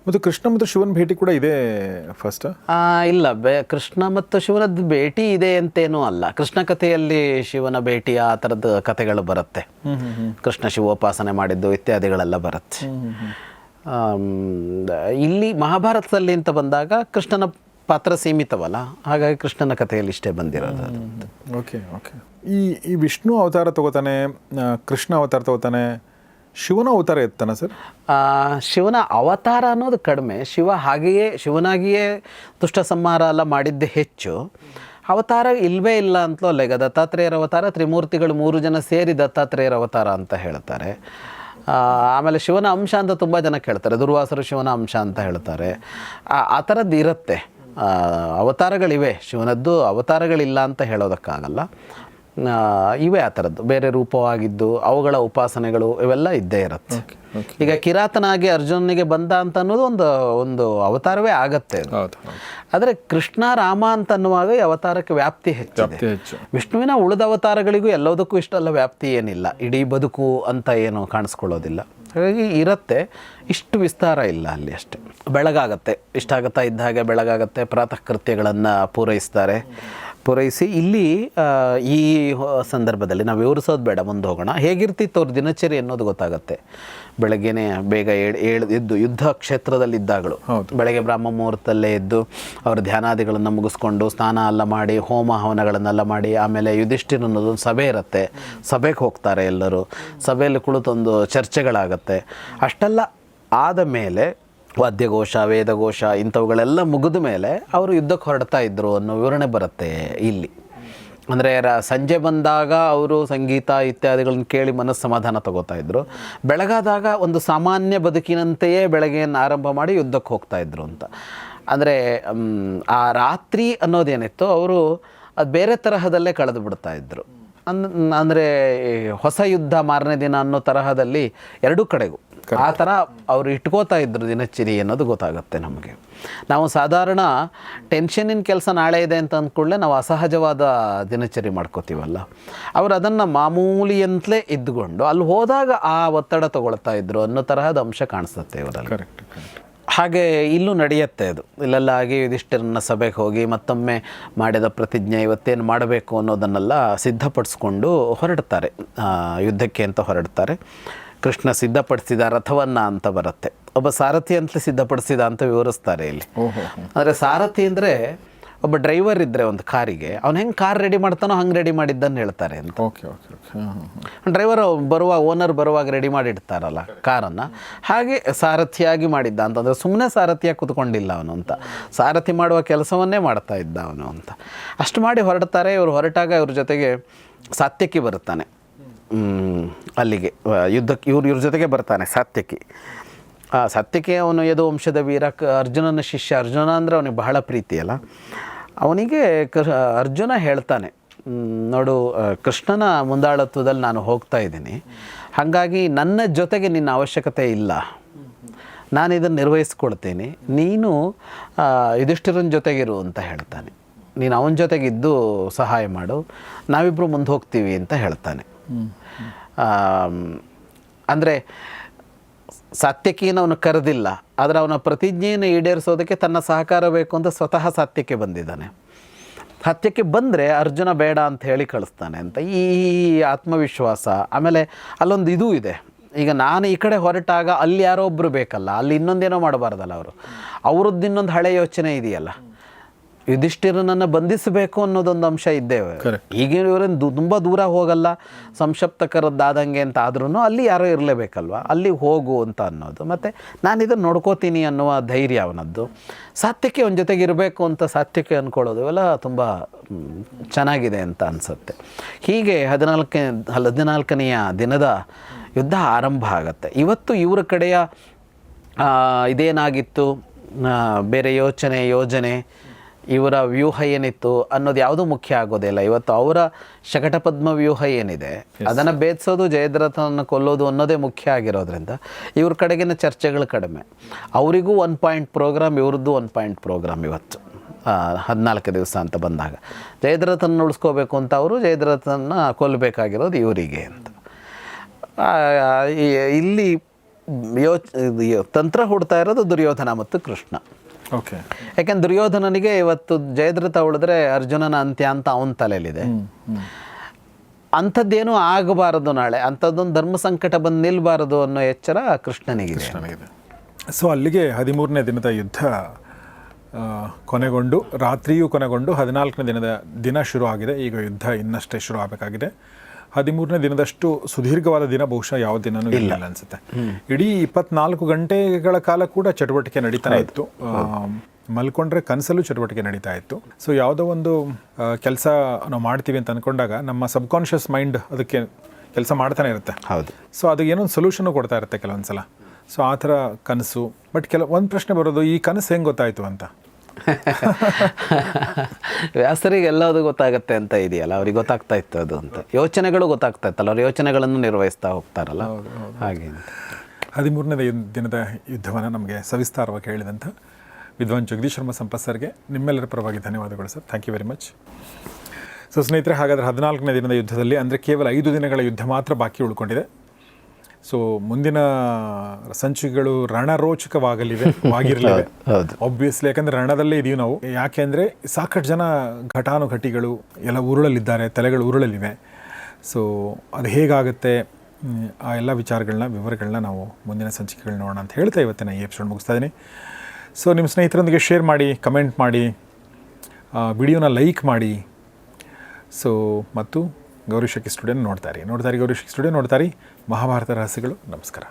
ಮತ್ತು ಕೃಷ್ಣ ಮತ್ತು ಶಿವನ್ ಭೇಟಿ ಕೂಡ ಇದೆ ಫಸ್ಟ್ ಆ, ಇಲ್ಲ. ಕೃಷ್ಣ ಮತ್ತು ಶಿವನದ್ದು ಭೇಟಿ ಇದೆ ಅಂತೇನೂ ಅಲ್ಲ. ಕೃಷ್ಣ ಕಥೆಯಲ್ಲಿ ಶಿವನ ಭೇಟಿ ಆ ಥರದ ಕಥೆಗಳು ಬರುತ್ತೆ. ಕೃಷ್ಣ ಶಿವೋಪಾಸನೆ ಮಾಡಿದ್ದು ಇತ್ಯಾದಿಗಳೆಲ್ಲ ಬರುತ್ತೆ. ಇಲ್ಲಿ ಮಹಾಭಾರತದಲ್ಲಿ ಅಂತ ಬಂದಾಗ ಕೃಷ್ಣನ ಪಾತ್ರ ಸೀಮಿತವಲ್ಲ? ಹಾಗಾಗಿ ಕೃಷ್ಣನ ಕಥೆಯಲ್ಲಿ ಇಷ್ಟೇ ಬಂದಿರೋದು ಓಕೆ ಓಕೆ ಈ ಈ ವಿಷ್ಣು ಅವತಾರ ತಗೋತಾನೆ ಕೃಷ್ಣ ಅವತಾರ ತಗೋತಾನೆ ಶಿವನ ಅವತಾರ ಎತ್ತಾನ ಸರ್? ಶಿವನ ಅವತಾರ ಅನ್ನೋದು ಕಡಿಮೆ. ಶಿವ ಹಾಗೆಯೇ ಶಿವನಾಗಿಯೇ ದುಷ್ಟ ಸಂಹಾರ ಎಲ್ಲ ಮಾಡಿದ್ದೇ ಹೆಚ್ಚು. ಅವತಾರ ಇಲ್ವೇ ಇಲ್ಲ ಅಂತಲೂ ಅಲ್ಲ ಈಗ ದತ್ತಾತ್ರೇಯರ ಅವತಾರ ತ್ರಿಮೂರ್ತಿಗಳು ಮೂರು ಜನ ಸೇರಿ ದತ್ತಾತ್ರೇಯರ ಅವತಾರ ಅಂತ ಹೇಳ್ತಾರೆ. ಆಮೇಲೆ ಶಿವನ ಅಂಶ ಅಂತ ತುಂಬ ಜನ ಕೇಳ್ತಾರೆ. ದುರ್ವಾಸರು ಶಿವನ ಅಂಶ ಅಂತ ಹೇಳ್ತಾರೆ. ಆ- ಥರದ್ದು ಇರುತ್ತೆ. ಅವತಾರಗಳಿವೆ. ಶಿವನದ್ದು ಅವತಾರಗಳಿಲ್ಲ ಅಂತ ಹೇಳೋದಕ್ಕಾಗಲ್ಲ. ಇವೆ ಆ ಥರದ್ದು. ಬೇರೆ ರೂಪವಾಗಿದ್ದು ಅವುಗಳ ಉಪಾಸನೆಗಳು ಇವೆಲ್ಲ ಇದ್ದೇ ಇರುತ್ತೆ. ಈಗ ಕಿರಾತನಾಗಿ ಅರ್ಜುನನಿಗೆ ಬಂದ ಅಂತ ಅನ್ನೋದು ಒಂದು ಒಂದು ಅವತಾರವೇ ಆಗತ್ತೆ ಆದರೆ ಕೃಷ್ಣ ರಾಮ ಅಂತ ಅನ್ನುವಾಗ ಈ ಅವತಾರಕ್ಕೆ ವ್ಯಾಪ್ತಿ ಹೆಚ್ಚಿದೆ. ವ್ಯಾಪ್ತಿ ಹೆಚ್ಚು. ವಿಷ್ಣುವಿನ ಉಳಿದ ಅವತಾರಗಳಿಗೂ ಎಲ್ಲದಕ್ಕೂ ಇಷ್ಟೆಲ್ಲ ವ್ಯಾಪ್ತಿ ಏನಿಲ್ಲ. ಇಡೀ ಬದುಕು ಅಂತ ಏನು ಕಾಣಿಸ್ಕೊಳ್ಳೋದಿಲ್ಲ. ಹಾಗಾಗಿ ಇರುತ್ತೆ, ಇಷ್ಟು ವಿಸ್ತಾರ ಇಲ್ಲ ಅಲ್ಲಿ ಅಷ್ಟೇ. ಬೆಳಗಾಗತ್ತೆ ಇಷ್ಟಾಗುತ್ತಾ ಇದ್ದ ಹಾಗೆ ಬೆಳಗಾಗತ್ತೆ ಪ್ರಾತಃ ಕೃತ್ಯಗಳನ್ನು ಪೂರೈಸ್ತಾರೆ. ಪೂರೈಸಿ ಇಲ್ಲಿ ಈ ಸಂದರ್ಭದಲ್ಲಿ ನಾವು ವಿವರಿಸೋದು ಬೇಡ ಮುಂದೆ ಹೋಗೋಣ. ಹೇಗಿರ್ತಿತ್ತು ಅವ್ರ ದಿನಚರಿ ಅನ್ನೋದು ಗೊತ್ತಾಗುತ್ತೆ. ಬೆಳಗ್ಗೆನೆ ಬೇಗ ಏಳ್ ಏಳು ಎದ್ದು ಯುದ್ಧ ಕ್ಷೇತ್ರದಲ್ಲಿದ್ದಾಗಳು. ಬೆಳಗ್ಗೆ ಬ್ರಾಹ್ಮ ಮುಹೂರ್ತಲ್ಲೇ ಎದ್ದು ಅವರ ಧ್ಯಾನಾದಿಗಳನ್ನು ಮುಗಿಸ್ಕೊಂಡು ಸ್ನಾನ ಎಲ್ಲ ಮಾಡಿ ಹೋಮ ಹವನಗಳನ್ನೆಲ್ಲ ಮಾಡಿ ಆಮೇಲೆ ಯುಧಿಷ್ಠಿರು ಅನ್ನೋದು ಒಂದು ಸಭೆ ಇರುತ್ತೆ. ಸಭೆಗೆ ಹೋಗ್ತಾರೆ ಎಲ್ಲರೂ. ಸಭೆಯಲ್ಲಿ ಕುಳಿತೊಂದು ಚರ್ಚೆಗಳಾಗತ್ತೆ. ಅಷ್ಟೆಲ್ಲ ಆದ ಮೇಲೆ ವಾದ್ಯಘೋಷ, ವೇದಘೋಷ ಇಂಥವುಗಳೆಲ್ಲ ಮುಗಿದ ಮೇಲೆ ಅವರು ಯುದ್ಧಕ್ಕೆ ಹೊರಡ್ತಾ ಇದ್ದರು ಅನ್ನೋ ವಿವರಣೆ ಬರುತ್ತೆ ಇಲ್ಲಿ. ಅಂದರೆ ಸಂಜೆ ಬಂದಾಗ ಅವರು ಸಂಗೀತ ಇತ್ಯಾದಿಗಳನ್ನ ಕೇಳಿ ಮನಸ್ಸು ಸಮಾಧಾನ ತಗೋತಾ ಇದ್ದರು ಬೆಳಗಾದಾಗ ಒಂದು ಸಾಮಾನ್ಯ ಬದುಕಿನಂತೆಯೇ ಬೆಳಗ್ಗೆಯನ್ನು ಆರಂಭ ಮಾಡಿ ಯುದ್ಧಕ್ಕೆ ಹೋಗ್ತಾ ಇದ್ದರು ಅಂತ. ಅಂದರೆ ಆ ರಾತ್ರಿ ಅನ್ನೋದೇನಿತ್ತು ಅವರು ಅದು ಬೇರೆ ತರಹದಲ್ಲೇ ಕಳೆದು ಬಿಡ್ತಾ ಇದ್ದರು ಅನ್, ಅಂದರೆ ಹೊಸ ಯುದ್ಧ ಮಾರನೇ ದಿನ ಅನ್ನೋ ತರಹದಲ್ಲಿ ಎರಡೂ ಕಡೆಗೂ. ಆ ಥರ ಅವರು ಇಟ್ಕೋತಾ ಇದ್ರು ದಿನಚರಿ ಅನ್ನೋದು ಗೊತ್ತಾಗುತ್ತೆ ನಮಗೆ. ನಾವು ಸಾಧಾರಣ ಟೆನ್ಷನಿನ ಕೆಲಸ ನಾಳೆ ಇದೆ ಅಂತ ಅಂದ್ಕೊಳ್ಳೆ ನಾವು ಅಸಹಜವಾದ ದಿನಚರಿ ಮಾಡ್ಕೋತೀವಲ್ಲ. ಅವರು ಅದನ್ನು ಮಾಮೂಲಿಯಂತಲೇ ಇದ್ದುಕೊಂಡು ಅಲ್ಲಿ ಹೋದಾಗ ಆ ಒತ್ತಡ ತಗೊಳ್ತಾ ಇದ್ರು ಅನ್ನೋ ತರಹದ ಅಂಶ ಕಾಣಿಸುತ್ತೆ ಇವರಲ್ಲಿ. ಹಾಗೆ ಇಲ್ಲೂ ನಡೆಯುತ್ತೆ ಅದು. ಇಲ್ಲೆಲ್ಲ ಆಗಿ ಯುಧಿಷ್ಠಿರನ್ನ ಸಭೆಗೆ ಹೋಗಿ ಮತ್ತೊಮ್ಮೆ ಮಾಡಿದ ಪ್ರತಿಜ್ಞೆ ಇವತ್ತೇನು ಮಾಡಬೇಕು ಅನ್ನೋದನ್ನೆಲ್ಲ ಸಿದ್ಧಪಡಿಸ್ಕೊಂಡು ಹೊರಡ್ತಾರೆ. ಯುದ್ಧಕ್ಕೆ ಅಂತ ಹೊರಡ್ತಾರೆ. ಕೃಷ್ಣ ಸಿದ್ಧಪಡಿಸಿದ ರಥವನ್ನು ಅಂತ ಬರುತ್ತೆ. ಒಬ್ಬ ಸಾರಥಿ ಅಂತಲೇ ಸಿದ್ಧಪಡಿಸಿದ ಅಂತ ವಿವರಿಸ್ತಾರೆ ಇಲ್ಲಿ. ಅಂದರೆ ಸಾರಥಿ ಅಂದರೆ ಒಬ್ಬ ಡ್ರೈವರ್ ಇದ್ದರೆ ಒಂದು ಕಾರಿಗೆ ಅವ್ನು ಹೆಂಗೆ ಕಾರ್ ರೆಡಿ ಮಾಡ್ತಾನೋ ಹಂಗೆ ರೆಡಿ ಮಾಡಿದ್ದನ್ನು ಹೇಳ್ತಾರೆ ಅಂತ. ಓಕೆ ಓಕೆ ಡ್ರೈವರ್ ಬರುವಾಗ ಓನರ್ ಬರುವಾಗ ರೆಡಿ ಮಾಡಿಡ್ತಾರಲ್ಲ ಕಾರನ್ನು ಹಾಗೆ ಸಾರಥಿಯಾಗಿ ಮಾಡಿದ್ದ ಅಂತಂದರೆ ಸುಮ್ಮನೆ ಸಾರಥಿಯಾಗಿ ಕುತ್ಕೊಂಡಿಲ್ಲ ಅವನು ಅಂತ. ಸಾರಥಿ ಮಾಡುವ ಕೆಲಸವನ್ನೇ ಮಾಡ್ತಾ ಇದ್ದ ಅವನು ಅಂತ. ಅಷ್ಟು ಮಾಡಿ ಹೊರಡ್ತಾರೆ. ಇವರು ಹೊರಟಾಗ ಇವ್ರ ಜೊತೆಗೆ ಸಾತ್ಯಕಿ ಬರುತ್ತಾನೆ. ಅಲ್ಲಿಗೆ ಯುದ್ಧಕ್ಕೆ ಇವ್ರು, ಇವ್ರ ಜೊತೆಗೆ ಬರ್ತಾನೆ ಸಾತ್ಯಕಿ ಸತ್ಯಕ್ಕೆ ಅವನು ಯದು ವಂಶದ ವೀರ ಅರ್ಜುನನ ಶಿಷ್ಯ. ಅರ್ಜುನ ಅಂದರೆ ಅವನಿಗೆ ಬಹಳ ಪ್ರೀತಿ ಅಲ್ಲ. ಅವನಿಗೆ ಅರ್ಜುನ ಹೇಳ್ತಾನೆ ನೋಡು ಕೃಷ್ಣನ ಮುಂದಾಳತ್ವದಲ್ಲಿ ನಾನು ಹೋಗ್ತಾ ಇದ್ದೀನಿ. ಹಾಗಾಗಿ ನನ್ನ ಜೊತೆಗೆ ನಿನ್ನ ಅವಶ್ಯಕತೆ ಇಲ್ಲ. ನಾನು ಇದನ್ನು ನಿರ್ವಹಿಸ್ಕೊಳ್ತೀನಿ. ನೀನು ಯುಧಿಷ್ಠಿರನ ಜೊತೆಗಿರು ಅಂತ ಹೇಳ್ತಾನೆ. ನೀನು ಅವನ ಜೊತೆಗಿದ್ದು ಸಹಾಯ ಮಾಡು. ನಾವಿಬ್ಬರು ಮುಂದೆ ಹೋಗ್ತೀವಿ ಅಂತ ಹೇಳ್ತಾನೆ. ಅಂದರೆ ಸತ್ಯಕೇನು ಅವನು ಕರೆದಿಲ್ಲ, ಆದರೆ ಅವನ ಪ್ರತಿಜ್ಞೆಯನ್ನು ಈಡೇರಿಸೋದಕ್ಕೆ ತನ್ನ ಸಹಕಾರ ಬೇಕು ಅಂತ ಸ್ವತಃ ಸತ್ಯಕ್ಕೆ ಬಂದಿದ್ದಾನೆ. ಸತ್ಯಕ್ಕೆ ಬಂದರೆ ಅರ್ಜುನ ಬೇಡ ಅಂತ ಹೇಳಿ ಕಳಿಸ್ತಾನೆ ಅಂತ ಈ ಆತ್ಮವಿಶ್ವಾಸ. ಆಮೇಲೆ ಅಲ್ಲೊಂದು ಇದು ಇದೆ. ಈಗ ನಾನು ಈ ಕಡೆ ಹೊರಟಾಗ ಅಲ್ಲಿ ಯಾರೋ ಒಬ್ಬರು ಬೇಕಲ್ಲ, ಅಲ್ಲಿ ಇನ್ನೊಂದೇನೋ ಮಾಡಬಾರ್ದಲ್ಲ ಅವರು. ಅವ್ರದ್ದು ಇನ್ನೊಂದು ಹಳೆ ಯೋಚನೆ ಇದೆಯಲ್ಲ. ಯುಧಿಷ್ಠಿರನನ್ನು ಬಂಧಿಸಬೇಕು ಅನ್ನೋದೊಂದು ಅಂಶ ಇದ್ದೇವೆ ಈಗಿನ ಇವರೇನು ದು ತುಂಬ ದೂರ ಹೋಗಲ್ಲ ಸಂಕ್ಷಪ್ತಕರದ್ದಾದಂಗೆ ಅಂತ ಆದ್ರೂ ಅಲ್ಲಿ ಯಾರೋ ಇರಲೇಬೇಕಲ್ವಾ? ಅಲ್ಲಿ ಹೋಗು ಅಂತ ಅನ್ನೋದು. ಮತ್ತು ನಾನು ಇದನ್ನು ನೋಡ್ಕೋತೀನಿ ಅನ್ನುವ ಧೈರ್ಯ ಅವನದ್ದು. ಸಾತ್ಯಕ್ಕೆ ಅವನ ಜೊತೆಗೆ ಇರಬೇಕು ಅಂತ ಸಾತ್ಯಕ್ಕೆ ಅಂದ್ಕೊಳ್ಳೋದು ಇವೆಲ್ಲ ತುಂಬ ಚೆನ್ನಾಗಿದೆ ಅಂತ ಅನಿಸುತ್ತೆ. ಹೀಗೆ ಹದಿನಾಲ್ಕನೇ ಹದಿನಾಲ್ಕನೆಯ ದಿನದ ಯುದ್ಧ ಆರಂಭ ಆಗುತ್ತೆ. ಇವತ್ತು ಇವರ ಕಡೆಯ ಇದೇನಾಗಿತ್ತು? ಬೇರೆ ಯೋಚನೆ ಯೋಜನೆ ಇವರ ವ್ಯೂಹ ಏನಿತ್ತು ಅನ್ನೋದು ಯಾವುದು ಮುಖ್ಯ ಆಗೋದಿಲ್ಲ. ಇವತ್ತು ಅವರ ಶಕಟಪದ್ಮ ವ್ಯೂಹ ಏನಿದೆ ಅದನ್ನು ಭೇದಿಸೋದು ಜಯದ್ರಥನನ್ನು ಕೊಲ್ಲೋದು ಅನ್ನೋದೇ ಮುಖ್ಯ ಆಗಿರೋದ್ರಿಂದ ಇವ್ರ ಕಡೆಗಿನ ಚರ್ಚೆಗಳು ಕಡಿಮೆ. ಅವರಿಗೂ ಒನ್ ಪಾಯಿಂಟ್ ಪ್ರೋಗ್ರಾಮ್ ಇವ್ರದ್ದು ಒನ್ ಪಾಯಿಂಟ್ ಪ್ರೋಗ್ರಾಮ್ ಇವತ್ತು. ಹದಿನಾಲ್ಕು ದಿವಸ ಅಂತ ಬಂದಾಗ. ಜಯದ್ರಥನ ಉಳಿಸ್ಕೋಬೇಕು ಅಂತ ಅವರು ಜಯದ್ರಥನ ಕೊಲ್ಲಬೇಕಾಗಿರೋದು ಇವರಿಗೆ ಅಂತ. ಇಲ್ಲಿ ಯೋಚ್ ತಂತ್ರ ಹುಡ್ತಾ ಇರೋದು ದುರ್ಯೋಧನ ಮತ್ತು ಕೃಷ್ಣ. ಓಕೆ. ಯಾಕೆಂದ್ರೆ ದುರ್ಯೋಧನನಿಗೆ ಇವತ್ತು ಜಯದ್ರಥ ಉಳಿದ್ರೆ ಅರ್ಜುನನ ಅಂತ್ಯ ಅಂತ ಅವನ ತಲೆಯಲ್ಲಿದೆ. ಅಂಥದ್ದೇನು ಆಗಬಾರದು ನಾಳೆ. ಅಂಥದ್ದೊಂದು ಧರ್ಮ ಸಂಕಟ ಬಂದು ನಿಲ್ಬಾರದು ಅನ್ನೋ ಎಚ್ಚರ ಕೃಷ್ಣನಿಗಿದೆ. ನನಗಿದೆ ಸೊ ಅಲ್ಲಿಗೆ ಹದಿಮೂರನೇ ದಿನದ ಯುದ್ಧ ಕೊನೆಗೊಂಡು ರಾತ್ರಿಯೂ ಕೊನೆಗೊಂಡು ಹದಿನಾಲ್ಕನೇ ದಿನದ ದಿನ ಶುರು ಆಗಿದೆ ಈಗ ಯುದ್ಧ ಇನ್ನಷ್ಟೇ ಶುರು ಆಗಬೇಕಾಗಿದೆ ಹದಿಮೂರನೇ ದಿನದಷ್ಟು ಸುದೀರ್ಘವಾದ ದಿನ ಬಹುಶಃ ಯಾವ ದಿನನೂ ಇಲ್ಲ. ಅನ್ಸುತ್ತೆ. ಇಡೀ ಇಪ್ಪತ್ನಾಲ್ಕು ಗಂಟೆಗಳ ಕಾಲ ಕೂಡ ಚಟುವಟಿಕೆ ನಡೀತಾನೆ ಇತ್ತು. ಮಲ್ಕೊಂಡ್ರೆ ಕನಸಲ್ಲೂ ಚಟುವಟಿಕೆ ನಡೀತಾ ಇತ್ತು. ಸೊ ಯಾವುದೋ ಒಂದು ಕೆಲಸ ನಾವು ಮಾಡ್ತೀವಿ ಅಂತ ಅನ್ಕೊಂಡಾಗ ನಮ್ಮ ಸಬ್ಕಾನ್ಷಿಯಸ್ ಮೈಂಡ್ ಅದಕ್ಕೆ ಕೆಲಸ ಮಾಡ್ತಾನೆ ಇರುತ್ತೆ. ಹೌದು. ಸೊ ಅದು ಏನೋ ಒಂದು ಸೊಲ್ಯೂಷನು ಕೊಡ್ತಾ ಇರುತ್ತೆ ಕೆಲವೊಂದು ಸಲ ಸೊ ಆ ಥರ ಕನಸು. ಬಟ್ ಕೆಲ ಒಂದು ಪ್ರಶ್ನೆ ಬರೋದು ಈ ಕನಸು ಹೆಂಗೆ ಗೊತ್ತಾಯಿತು ಅಂತ? *laughs* ವ್ಯಾಸರಿಗೆ ಎಲ್ಲದು ಗೊತ್ತಾಗುತ್ತೆ ಅಂತ ಇದೆಯಲ್ಲ ಅವ್ರಿಗೆ ಗೊತ್ತಾಗ್ತಾ ಇತ್ತು ಅದು ಅಂತ. ಯೋಚನೆಗಳು ಗೊತ್ತಾಗ್ತಾ ಇತ್ತಲ್ಲ ಅವ್ರ ಯೋಚನೆಗಳನ್ನು ನಿರ್ವಹಿಸ್ತಾ ಹೋಗ್ತಾರಲ್ಲ? ಹಾಗೆ. ಹದಿಮೂರನೇ ದಿನದ ಯುದ್ಧವನ್ನು ನಮಗೆ ಸವಿಸ್ತಾರವಾಗಿ ಹೇಳಿದಂಥ ವಿದ್ವಾನ್ ಜಗದೀಶ್ ಶರ್ಮಾ ಸಂಪತ್ ಸರ್ಗೆ ನಿಮ್ಮೆಲ್ಲರ ಪರವಾಗಿ ಧನ್ಯವಾದಗಳು sir. Thank you very much so ಸ್ನೇಹಿತರೆ ಹಾಗಾದರೆ ಹದಿನಾಲ್ಕನೇ ದಿನದ ಯುದ್ಧದಲ್ಲಿ ಅಂದರೆ ಕೇವಲ ಐದು ದಿನಗಳ ಯುದ್ಧ ಮಾತ್ರ ಬಾಕಿ ಉಳ್ಕೊಂಡಿದೆ. ಸೊ ಮುಂದಿನ ಸಂಚಿಕೆಗಳು ರಣರೋಚಕವಾಗಲಿವೆ *laughs* ಆಗಿರಲಿವೆ. ಆಬ್ವಿಯಸ್ಲಿ ಯಾಕಂದ್ರೆ ರಣದಲ್ಲೇ ಇದೀವಿ ನಾವು. ಯಾಕೆಂದ್ರೆ ಸಾಕಷ್ಟು ಜನ ಘಟಾನುಘಟಿಗಳು ಎಲ್ಲ ಉರುಳಲಿದ್ದಾರೆ ತಲೆಗಳು ಉರುಳಲಿವೆ ಸೊ ಅದು ಹೇಗಾಗುತ್ತೆ? ಆ ಎಲ್ಲ ವಿಚಾರಗಳನ್ನ ವಿವರಗಳನ್ನ ನಾವು ಮುಂದಿನ ಸಂಚಿಕೆಗಳು ನೋಡೋಣ ಅಂತ ಹೇಳ್ತಾ ಇವತ್ತಿನ ಈ ಎಪಿಸೋಡ್ ಮುಗಿಸ್ತಾ ಇದ್ದೀನಿ. ಸೊ ನಿಮ್ಮ ಸ್ನೇಹಿತರೊಂದಿಗೆ ಶೇರ್ ಮಾಡಿ ಕಮೆಂಟ್ ಮಾಡಿ ವಿಡಿಯೋನ ಲೈಕ್ ಮಾಡಿ. ಸೊ ಮತ್ತು ಗೌರಿ ಶಕ್ತಿ ಸ್ಟುಡಿಯೋ ನೋಡ್ತಾರೆ ನೋಡ್ತಾರೆ ಗೌರಿಶಕಿ ಸ್ಟುಡಿಯೋ ನೋಡ್ತಾರೆ ಮಹಾಭಾರತ ರಹಸ್ಯಗಳು ನಮಸ್ಕಾರ.